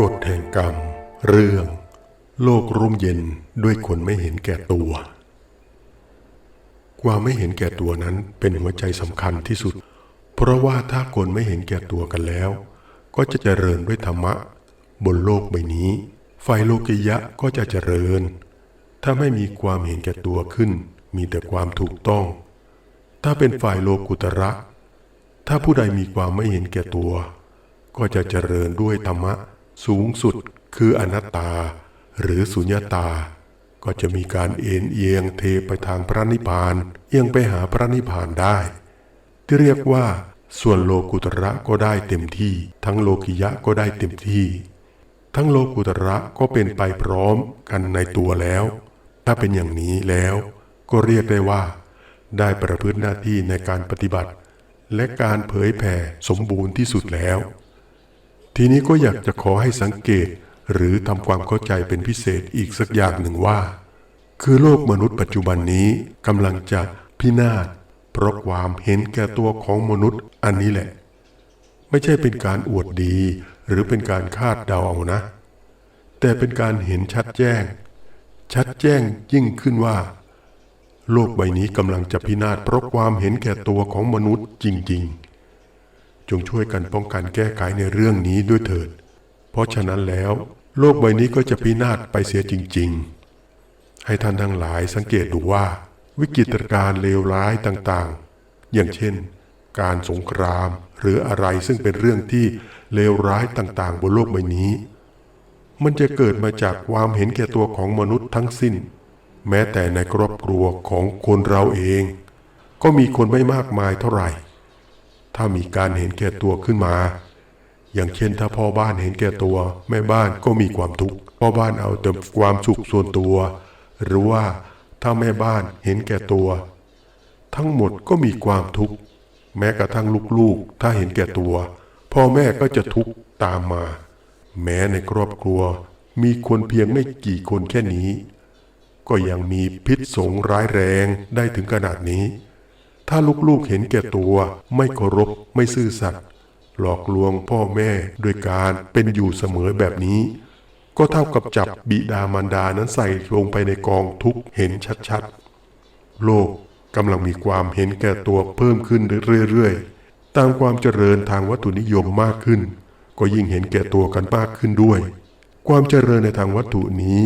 กฎแห่งกรรม เรื่อง โลกร่มเย็นด้วยคนไม่เห็นแก่ตัว ความไม่เห็นแก่ตัวนั้นเป็นหัวใจสำคัญที่สุด เพราะว่าถ้าคนไม่เห็นแก่ตัวกันแล้ว ก็จะเจริญด้วยธรรมะ บนโลกใบนี้ ไฟโลกิยะก็จะเจริญ ถ้าไม่มีความเห็นแก่ตัวขึ้น มีแต่ความถูกต้อง ถ้าเป็นฝ่ายโลกุตระ ถ้าผู้ใดมีความไม่เห็นแก่ตัว ก็จะเจริญด้วยธรรมะ สูงสุดคืออนัตตา หรือสุญญตา ก็จะมีการเอ็นเอียงเทไปทางพระนิพพานเอียงไปหาพระนิพพานได้ ที่เรียกว่าส่วนโลกุตระก็ได้เต็มที่ ทั้งโลกิยะก็ได้เต็มที่ ทั้งโลกุตระก็เป็นไปพร้อมกันในตัวแล้ว ถ้าเป็นอย่างนี้แล้วก็เรียกได้ว่า ได้ประพฤติหน้าที่ในการปฏิบัติ และการเผยแผ่สมบูรณ์ที่สุดแล้ว ทีนี้ก็อยากจะขอให้สังเกตหรือทำความเข้าใจเป็นพิเศษอีกสักอย่างหนึ่งว่า คือโลกมนุษย์ปัจจุบันนี้กำลังจะพินาศเพราะความเห็นแก่ตัวของมนุษย์อันนี้แหละ ไม่ใช่เป็นการอวดดี หรือเป็นการคาดเดาเอานะ แต่เป็นการเห็นชัดแจ้ง ชัดแจ้งยิ่งขึ้นว่า โลกใบนี้กำลังจะพินาศเพราะความเห็นแก่ตัวของมนุษย์จริง ๆ จงช่วยกันป้องกันแก้ไขในเรื่องนี้ด้วยเถิด เพราะฉะนั้นแล้ว โลกใบนี้ก็จะพินาศไปเสียจริง ๆ ให้ท่านทั้งหลายสังเกตดูว่า วิกฤตการณ์เลวร้ายต่างๆ อย่างเช่น การสงครามหรืออะไรซึ่งเป็นเรื่องที่เลวร้ายต่างๆ บนโลกใบนี้ มันจะเกิดมาจากความเห็นแก่ตัวของมนุษย์ทั้งสิ้น แม้แต่ในครอบครัวของคนเราเอง ก็มีคนไม่มากมายเท่าไหร่ ถ้ามีการเห็นแก่ตัวขึ้นมา อย่างเช่นถ้าพ่อบ้านเห็นแก่ตัวแม่บ้านก็มีความทุกข์พ่อบ้านเอาแต่ความสุขส่วนตัว หรือว่าถ้าแม่บ้านเห็นแก่ตัว ทั้งหมดก็มีความทุกข์แม้กระทั่งลูกๆ ถ้าเห็นแก่ตัว พ่อแม่ก็จะทุกข์ตามมา แม้ในครอบครัว มีคนเพียงไม่กี่คนแค่นี้ ก็ยังมีพิษสงร้ายแรงได้ถึงขนาดนี้ ถ้าลูกๆเห็นแก่ตัว ไม่เคารพไม่ซื่อสัตย์หลอกลวงพ่อแม่โดยการเป็นอยู่เสมอแบบนี้ ก็เท่ากับจับบิดามารดานั้นใส่ลงไปในกองทุกเห็นชัดๆ โลกกำลังมีความเห็นแก่ตัวเพิ่มขึ้นเรื่อยๆ ตามความเจริญทางวัตถุนิยมมากขึ้น ก็ยิ่งเห็นแก่ตัวกันมากขึ้นด้วย ความเจริญในทางวัตถุนี้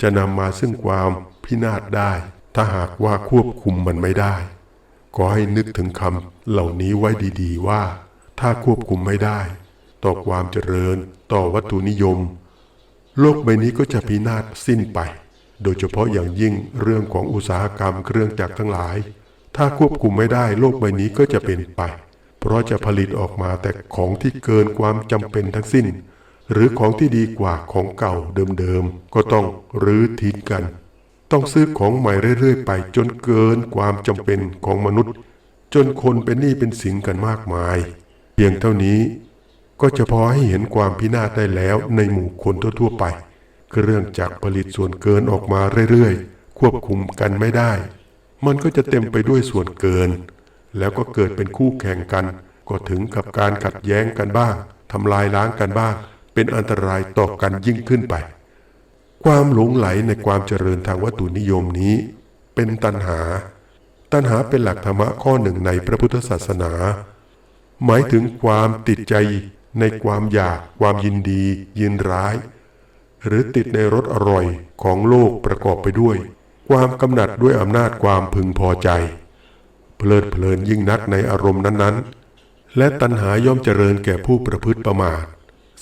จะนำมาซึ่งความพินาศได้ ถ้าหากว่าควบคุมมันไม่ได้ ก็ให้นึกถึงคำเหล่านี้ไว้ดีๆว่า ถ้าควบคุมไม่ได้ ต่อความเจริญต่อวัตถุนิยม โลกใบนี้ก็จะพินาศสิ้นไป โดยเฉพาะอย่างยิ่งเรื่องของอุตสาหกรรมเครื่องจักรทั้งหลาย ถ้าควบคุมไม่ได้โลกใบนี้ก็จะเป็นไป เพราะจะผลิตออกมาแต่ของที่เกินความจำเป็นทั้งสิ้น หรือของที่ดีกว่าของเก่าเดิมๆก็ต้องรื้อทิ้งกัน ต้องซื้อของใหม่เรื่อยๆ ไปจนเกินความจำเป็นของมนุษย์ จนคนเป็นหนี้เป็นสินกันมากมาย เพียงเท่านี้ก็จะพอให้เห็นความพินาศได้แล้วในหมู่คนทั่วๆไป เครื่องจักรผลิตส่วนเกินออกมาเรื่อยๆ ควบคุมกันไม่ได้ มันก็จะเต็มไปด้วยส่วนเกิน แล้วก็เกิดเป็นคู่แข่งกัน ก็ถึงกับการขัดแย้งกันบ้างทำลายล้างกันบ้าง เป็นอันตรายต่อกันยิ่งขึ้นไป ความหลงไหลในความเจริญทางวัตถุนิยมนี้ เป็นตัณหา ตัณหาเป็นหลักธรรมะข้อหนึ่งในพระพุทธศาสนา หมายถึงความติดใจในความอยาก ความยินดี ยินร้าย หรือติดในรสอร่อยของโลกประกอบไปด้วย ความกำหนัดด้วยอำนาจความพึงพอใจ เพลิดเพลินยิ่งนักในอารมณ์นั้นๆ และตัณหาย่อมเจริญแก่ผู้ประพฤติประมาท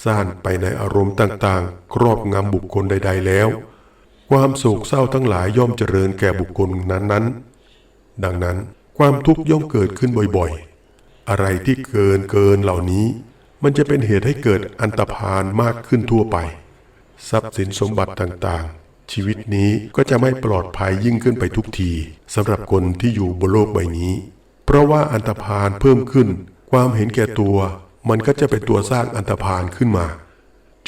ซ่านไปในอารมณ์ต่างๆ ครอบงำบุคคลใด ๆ แล้ว ความโศกเศร้าทั้งหลายย่อมเจริญแก่บุคคลนั้นๆ ดังนั้นความทุกข์ย่อมเกิดขึ้นบ่อยๆ อะไรที่เกินเกินเหล่านี้ มันจะเป็นเหตุให้เกิดอันตรพานมากขึ้นทั่วไป ทรัพย์สินสมบัติต่างๆ ชีวิตนี้ก็จะไม่ปลอดภัยยิ่งขึ้นไปทุกทีสำหรับคนที่อยู่บนโลกใบนี้ เพราะว่าอันตรพานเพิ่มขึ้น ความเห็นแก่ตัว มันก็จะเป็นตัวสร้างอันตรพานขึ้นมา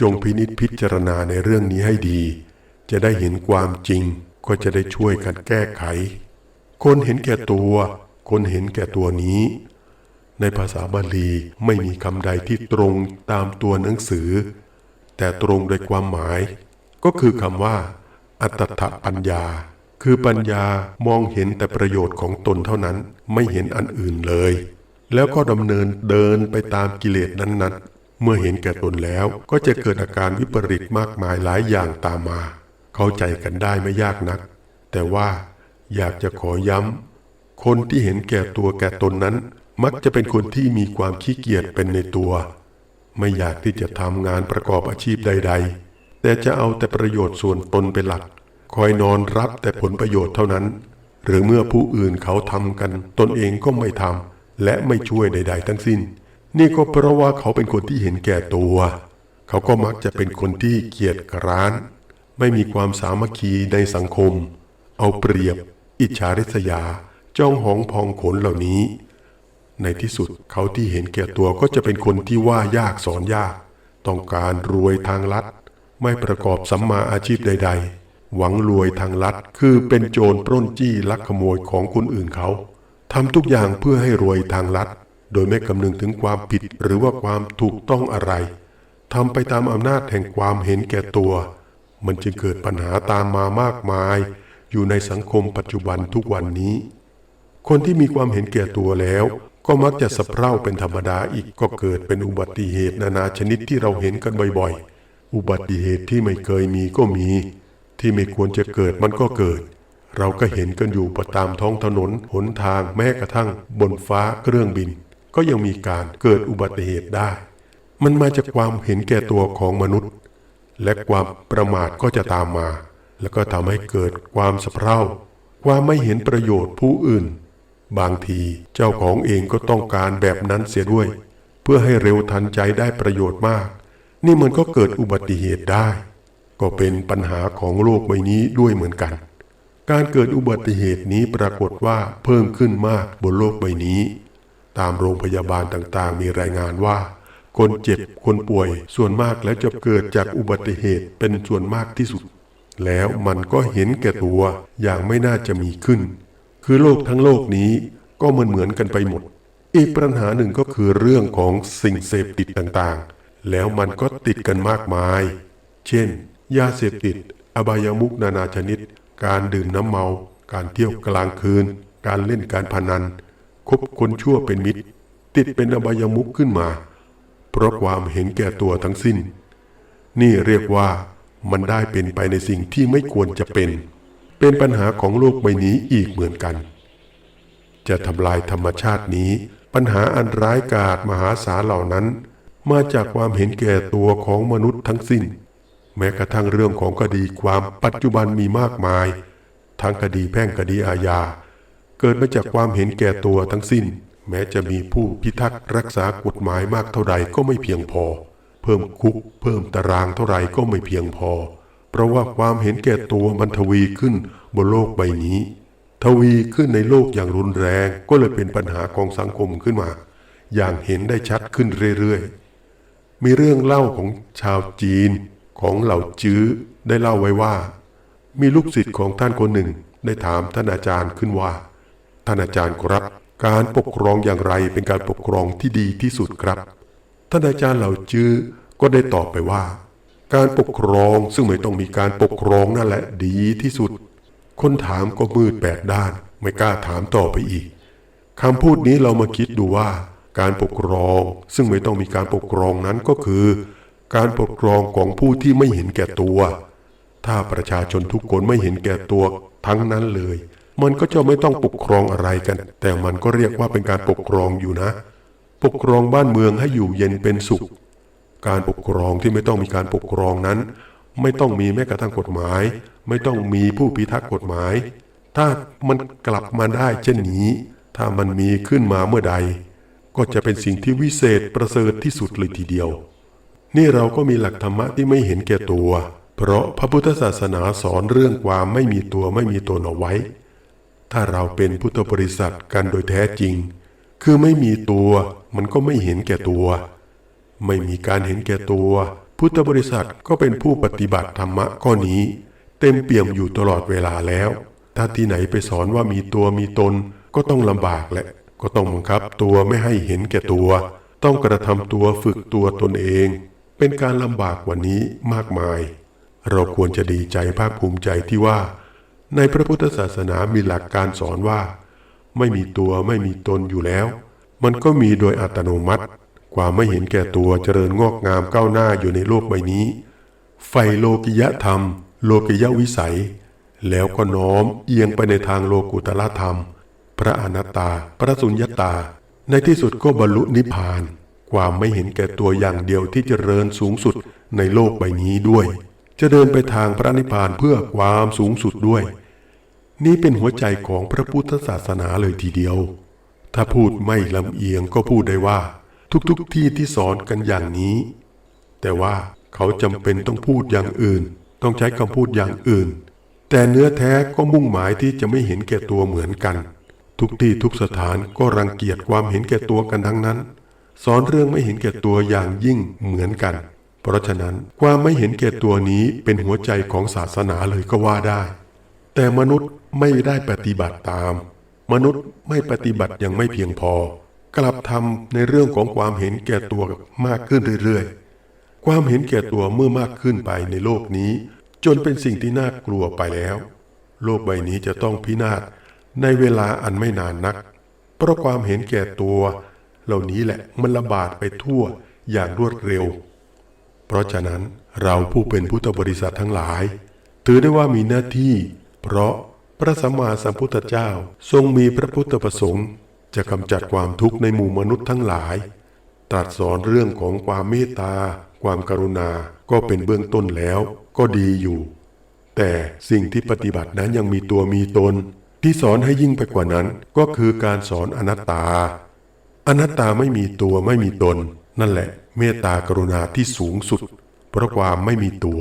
จงพินิจพิจารณาในเรื่องนี้ให้ดี จะได้เห็นความจริงก็จะได้ช่วยกันแก้ไข คนเห็นแก่ตัว คนเห็นแก่ตัวนี้ ในภาษาบาลีไม่มีคำใดที่ตรงตามตัวหนังสือแแต่ตรงโดยความหมาย ก็คือคำว่า อัตถปัญญา คือปัญญามองเห็นแต่ประโยชน์ของตนเท่านั้นไม่เห็นอันอื่นเลย แล้วก็ดำเนินเดินไปตามกิเลสนั้นๆ เมื่อเห็นแก่ตนแล้วก็จะเกิดอาการวิปริตมากมายหลายอย่างตามมา เข้าใจกันได้ไม่ยากนัก แต่ว่าอยากจะขอย้ำ คนที่เห็นแก่ตัวแก่ตนนั้น มักจะเป็นคนที่มีความขี้เกียจเป็นในตัว ไม่อยากที่จะทำงานประกอบอาชีพใด ๆ แต่จะเอาแต่ประโยชน์ส่วนตนเป็นหลัก คอยนอนรับแต่ผลประโยชน์เท่านั้น หรือเมื่อผู้อื่นเขาทำกัน ตนเองก็ไม่ทำ และไม่ช่วยใด ๆ ทั้งสิ้น นี่ก็เพราะว่าเขาเป็นคนที่เห็นแก่ตัว เขาก็มักจะเป็นคนที่เกียจคร้าน ไม่มีความสามัคคีในสังคม เอาเปรียบ อิจฉาริษยา จ้องหองพองขนเหล่านี้ ในที่สุดเขาที่เห็นแก่ตัวก็จะเป็นคนที่ว่ายากสอนยาก ต้องการรวยทางลัด ไม่ประกอบสัมมาอาชีพใด ๆ หวังรวยทางลัดคือเป็นโจรปล้นจี้ลักขโมยของคนอื่นเขา ทำทุกอย่างเพื่อให้รวยทางลัด โดยไม่คำนึงถึงความผิดหรือว่าความถูกต้องอะไรทำไปตามอำนาจแห่งความเห็นแก่ตัว มันจึงเกิดปัญหาตามมามากมาย อยู่ในสังคมปัจจุบันทุกวันนี้ คนที่มีความเห็นแก่ตัวแล้ว ก็มักจะสะเพร่าเป็นธรรมดาอีกก็เกิดเป็นอุบัติเหตุนานาชนิดที่เราเห็นกันบ่อยๆ อุบัติเหตุที่ไม่เคยมีก็มี ที่ไม่ควรจะเกิดมันก็เกิด เราก็เห็นกันอยู่ประตามท้องถนน หนทางแม้กระทั่งบนฟ้าเครื่องบิน ก็ยังมีการเกิดอุบัติเหตุได้ มันมาจากความเห็นแก่ตัวของมนุษย์ และความประมาทก็จะตามมา แล้วก็ทำให้เกิดความสะเพร่า ความไม่เห็นประโยชน์ผู้อื่น บางทีเจ้าของเองก็ต้องการแบบนั้นเสียด้วย เพื่อให้เร็วทันใจได้ประโยชน์มาก นี่มันก็เกิดอุบัติเหตุได้ ก็เป็นปัญหาของโลกใบนี้ด้วยเหมือนกัน การเกิดอุบัติเหตุนี้ปรากฏว่าเพิ่มขึ้นมากบนโลกใบนี้ ตามโรงพยาบาลต่างๆ มีรายงานว่า คนเจ็บคนป่วยส่วนมากแล้วจะเกิดจากอุบัติเหตุเป็นส่วนมากที่สุด แล้วมันก็เห็นแก่ตัวอย่างไม่น่าจะมีขึ้น คือโลกทั้งโลกนี้ก็เหมือนเหมือนกันไปหมด อีกปัญหาหนึ่งก็คือเรื่องของสิ่งเสพติดต่างๆ แล้วมันก็ติดกันมากมาย เช่น ยาเสพติด อบายามุกนานาชนิด การดื่มน้ำเมา การเที่ยวกลางคืน การเล่นการพนัน คบคนชั่วเป็นมิตร ติดเป็นอบายมุกขึ้นมา เพราะความเห็นแก่ตัวทั้งสิ้น นี่เรียกว่ามันได้เป็นไปในสิ่งที่ไม่ควรจะเป็น เป็นปัญหาของโลกใบนี้อีกเหมือนกัน จะทำลายธรรมชาตินี้ ปัญหาอันร้ายกาจมหาศาลเหล่านั้น มาจากความเห็นแก่ตัวของมนุษย์ทั้งสิ้น แม้กระทั่งเรื่องของคดีความปัจจุบันมีมากมาย ทั้งคดีแพ่งคดีอาญา เกิดมาจากความเห็นแก่ตัวทั้งสิ้น แม้จะมีผู้พิทักษ์รักษากฎหมายมากเท่าใดก็ไม่เพียงพอ เพิ่มคุก เพิ่มตารางเท่าไรก็ไม่เพียงพอ เพราะว่าความเห็นแก่ตัวมันทวีขึ้นบนโลกใบนี้ ทวีขึ้นในโลกอย่างรุนแรงก็เลยเป็นปัญหาของสังคมขึ้นมา อย่างเห็นได้ชัดขึ้นเรื่อยๆมีเรื่องเล่าของชาวจีน ของเหล่าจื้อได้เล่าไว้ว่า มีลูกศิษย์ของท่านคนหนึ่งได้ถามท่านอาจารย์ขึ้นว่า ท่านอาจารย์ครับ การปกครองอย่างไรเป็นการปกครองที่ดีที่สุดครับ ท่านอาจารย์เหล่าจื้อก็ได้ตอบไปว่า การปกครองซึ่งไม่ต้องมีการปกครองนั่นแหละดีที่สุด คนถามก็มืดแปดด้าน ไม่กล้าถามต่อไปอีกคำพูดนี้เรามาคิดดูว่า การปกครองซึ่งไม่ต้องมีการปกครองนั้นก็คือ การปกครองของผู้ที่ไม่เห็นแก่ตัว ถ้าประชาชนทุกคนไม่เห็นแก่ตัวทั้งนั้นเลย มันก็จะไม่ต้องปกครองอะไรกัน แต่มันก็เรียกว่าเป็นการปกครองอยู่นะ ปกครองบ้านเมืองให้อยู่เย็นเป็นสุข การปกครองที่ไม่ต้องมีการปกครองนั้น ไม่ต้องมีแม้กระทั่งกฎหมาย ไม่ต้องมีผู้พิทักษ์กฎหมาย ถ้ามันกลับมาได้เช่นนี้ ถ้ามันมีขึ้นมาเมื่อใด ก็จะเป็นสิ่งที่วิเศษประเสริฐที่สุดเลยทีเดียว นี่เราก็มีหลักธรรมะที่ไม่เห็นแก่ตัว เพราะพระพุทธศาสนาสอนเรื่องความไม่มีตัวไม่มีตนเอาไว้ ถ้าเราเป็นพุทธบริษัทกันโดยแท้จริง คือไม่มีตัวมันก็ไม่เห็นแก่ตัว ไม่มีการเห็นแก่ตัว พุทธบริษัทก็เป็นผู้ปฏิบัติธรรมะข้อนี้ เต็มเปี่ยมอยู่ตลอดเวลาแล้ว ถ้าที่ไหนไปสอนว่ามีตัวมีตนก็ต้องลำบากแหละ ก็ต้องบังคับตัวไม่ให้เห็นแก่ตัว ต้องกระทำตัวฝึกตัวตนเอง เป็นการลำบากกว่านี้มากมาย เราควรจะดีใจภาคภูมิใจที่ว่า ในพระพุทธศาสนามีหลักการสอนว่า ไม่มีตัวไม่มีตนอยู่แล้ว มันก็มีโดยอัตโนมัติ ความไม่เห็นแก่ตัวเจริญงอกงามก้าวหน้าอยู่ในโลกใบนี้ไฟโลกิยธรรม โลกิยวิสัย แล้วก็น้อมเอียงไปในทางโลกุตละธรรม พระอนัตตา พระสุญญตา ในที่สุดก็บรรลุนิพพาน ความไม่เห็นแก่ตัวอย่างเดียวที่จเจริญสูงสุดในโลกใบนี้ด้วยจะเดินไปทางพระนิพพานเพื่อความสูงสุดด้วย นี่เป็นหัวใจของพระพุทธศาสนาเลยทีเดียว ถ้าพูดไม่ลำเอียงก็พูดได้ว่า ทุกๆทที่ที่สอนกันอย่างนี้ แต่ว่าเขาจำเป็นต้องพูดอย่างอื่น ต้องใช้คำพูดอย่างอื่น แต่เนื้อแท้ก็มุ่งหมายที่จะไม่เห็นแก่ตัวเหมือนกัน ทุกที่ทุกสถานก็รังเกียจความเห็นแก่ตัวกันทั้งนั้น สอนเรื่องไม่เห็นแก่ตัวอย่างยิ่งเหมือนกัน เพราะฉะนั้นความไม่เห็นแก่ตัวนี้เป็นหัวใจของศาสนาเลยก็ว่าได้ แต่มนุษย์ไม่ได้ปฏิบัติตาม มนุษย์ไม่ปฏิบัติยังไม่เพียงพอ กลับทำในเรื่องของความเห็นแก่ตัวมากขึ้นเรื่อยๆ ความเห็นแก่ตัวเมื่อมากขึ้นไปในโลกนี้ จนเป็นสิ่งที่น่ากลัวไปแล้ว โลกใบนี้จะต้องพินาศในเวลาอันไม่นานนัก เพราะความเห็นแก่ตัว เหล่านี้แหละมันระบาดไปทั่วอย่างรวดเร็ว เพราะฉะนั้นเราผู้เป็นพุทธบริษัททั้งหลาย ถือได้ว่ามีหน้าที่ เพราะพระสัมมาสัมพุทธเจ้าทรงมีพระพุทธประสงค์ จะกำจัดความทุกข์ในหมู่มนุษย์ทั้งหลาย ตรัสสอนเรื่องของความเมตตา ความกรุณาก็เป็นเบื้องต้นแล้วก็ดีอยู่ แต่สิ่งที่ปฏิบัตินั้นยังมีตัวมีตน ที่สอนให้ยิ่งไปกว่านั้นก็คือการสอนอนัตตา อนัตตาไม่มีตัวไม่มีตน นั่นแหละ เมตตากรุณาที่สูงสุด เพราะความไม่มีตัว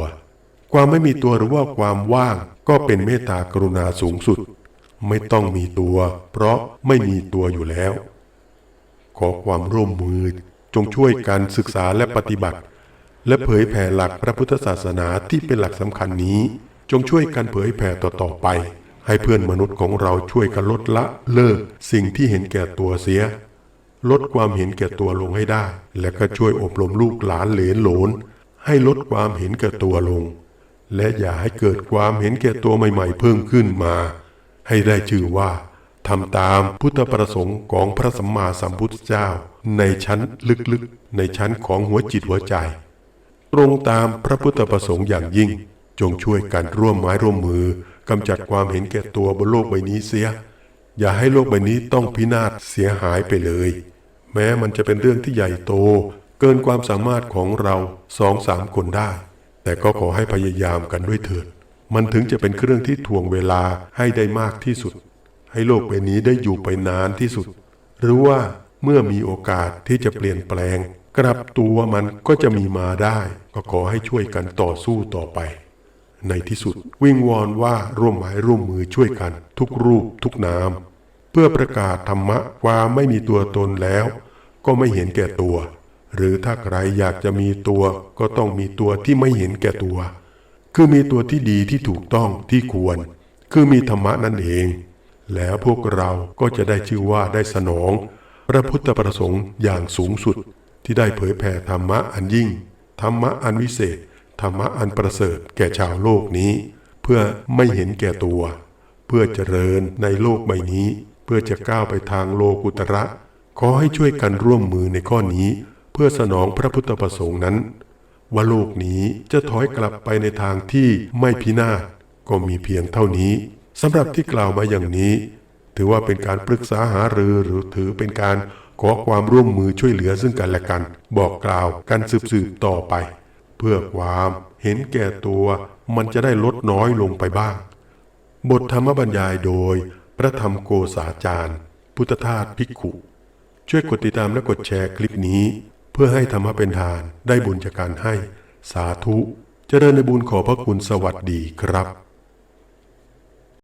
ความไม่มีตัวหรือว่าความว่าง ก็เป็นเมตตากรุณาสูงสุด ไม่ต้องมีตัว เพราะไม่มีตัวอยู่แล้ว ขอความร่วมมือจงช่วยกันศึกษาและปฏิบัติ และเผยแผ่หลักพระพุทธศาสนาที่เป็นหลักสำคัญนี้ จงช่วยกันเผยแผ่ต่อๆไป ให้เพื่อนมนุษย์ของเราช่วยกันลดละเลิกสิ่งที่เห็นแก่ตัวเสีย ลดความเห็นแก่ตัวลงให้ได้ และก็ช่วยอบรมลูกหลานเหลนหลน ให้ลดความเห็นแก่ตัวลง และอย่าให้เกิดความเห็นแก่ตัวใหม่ ๆ เพิ่มขึ้นมา ให้ได้ชื่อว่าทำตามพุทธประสงค์ของพระสัมมาสัมพุทธเจ้า ในชั้นลึกๆ ในชั้นของหัวจิตหัวใจ ตรงตามพระพุทธประสงค์อย่างยิ่ง จงช่วยกันร่วมไม้ร่วมมือกำจัดความเห็นแก่ตัวบนโลกใบนี้เสีย อย่าให้โลกใบนี้ต้องพินาศเสียหายไปเลย แม้มันจะเป็นเรื่องที่ใหญ่โต เกินความสามารถของเราสองสามคนได้ แต่ก็ขอให้พยายามกันด้วยเถิด มันถึงจะเป็นเครื่องที่ถ่วงเวลาให้ได้มากที่สุด ให้โลกใบนี้ได้อยู่ไปนานที่สุด หรือว่าเมื่อมีโอกาสที่จะเปลี่ยนแปลง กลับตัวมันก็จะมีมาได้ ก็ขอให้ช่วยกันต่อสู้ต่อไป ในที่สุดวิงวอนว่าร่วมไม้ร่วมมือช่วยกันทุกรูปทุกนาม เพื่อประกาศธรรมะความไม่มีตัวตนแล้ว ก็ไม่เห็นแก่ตัว หรือถ้าใครอยากจะมีตัวก็ต้องมีตัวที่ไม่เห็นแก่ตัว คือมีตัวที่ดีที่ถูกต้องที่ควร คือมีธรรมะนั่นเอง แล้วพวกเราก็จะได้ชื่อว่าได้สนอง พระพุทธประสงค์อย่างสูงสุดที่ได้เผยแผ่ธรรมะอันยิ่ง ธรรมะอันวิเศษ ธรรมะอันประเสริฐแก่ชาวโลกนี้ เพื่อไม่เห็นแก่ตัว เพื่อเจริญในโลกใบนี้ เพื่อจะก้าวไปทางโลกุตระขอให้ช่วยกันร่วมมือในข้อนี้ เพื่อสนองพระพุทธประสงค์นั้น ว่าโลกนี้จะถอยกลับไปในทางที่ไม่พินาศก็มีเพียงเท่านี้สำหรับที่กล่าวมาอย่างนี้ ถือว่าเป็นการปรึกษาหารือหรือถือเป็นการขอความร่วมมือช่วยเหลือซึ่งกันและกัน บอกกล่าวกันสืบๆต่อไป เพื่อความเห็นแก่ตัวมันจะได้ลดน้อยลงไปบ้าง บทธรรมบรรยายโดย พระธรรมโกษาจารย์ พุทธทาสภิกขุ ช่วยกดติดตามและกดแชร์คลิปนี้ เพื่อให้ธรรมะเป็นทานได้บุญจากการให้ สาธุเจริญในบุญขอพระคุณสวัสดีครับ